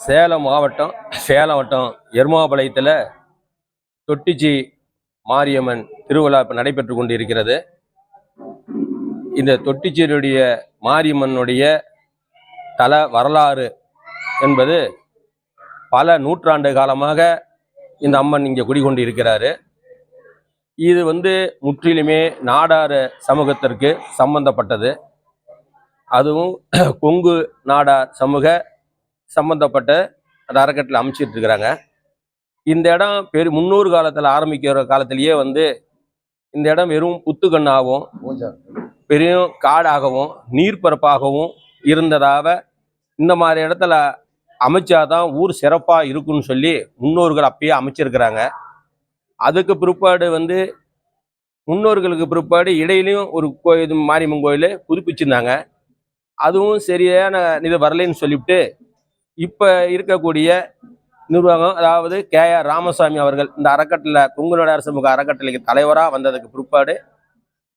சேலம் மாவட்டம் சேலம் வட்டம் எருமாபாளையத்தில் தொட்டிச்சி மாரியம்மன் திருவிழா இப்போ நடைபெற்று கொண்டு இருக்கிறது இந்த தொட்டிச்சியினுடைய மாரியம்மனுடைய தல வரலாறு என்பது பல நூற்றாண்டு காலமாக இந்த அம்மன் இங்கே குடிகொண்டு இருக்கிறாரு இது வந்து முற்றிலுமே நாடார் சமூகத்திற்கு சம்பந்தப்பட்டது. அதுவும் கொங்கு நாடார் சமூக சம்பந்தப்பட்ட அந்த அறக்கட்டளை அமைச்சிட்டு இருக்கிறாங்க. இந்த இடம் பெரு முன்னூறு காலத்தில் ஆரம்பிக்கிற காலத்திலேயே வந்து இந்த இடம் வெறும் புத்துக்கண்ணாகவும் பெரும் காடாகவும் நீர்ப்பரப்பாகவும் இருந்ததாக இந்த மாதிரி இடத்துல அமைச்சாதான் ஊர் சிறப்பாக இருக்குன்னு சொல்லி முன்னோர்கள் அப்பயே அமைச்சிருக்கிறாங்க. அதுக்கு பிற்பாடு வந்து முன்னோர்களுக்கு பிற்பாடு இடையிலையும் ஒரு கோயில் மாரியம்மன் கோயில் புதுப்பிச்சிருந்தாங்க. அதுவும் சரியான இது வரலைன்னு சொல்லிவிட்டு இப்போ இருக்கக்கூடிய நிர்வாகம் அதாவது கே ஆர் ராமசாமி அவர்கள் இந்த அறக்கட்டளை கொங்கு நாடு அரசு முக அறக்கட்டளைக்கு தலைவராக வந்ததுக்கு பிற்பாடு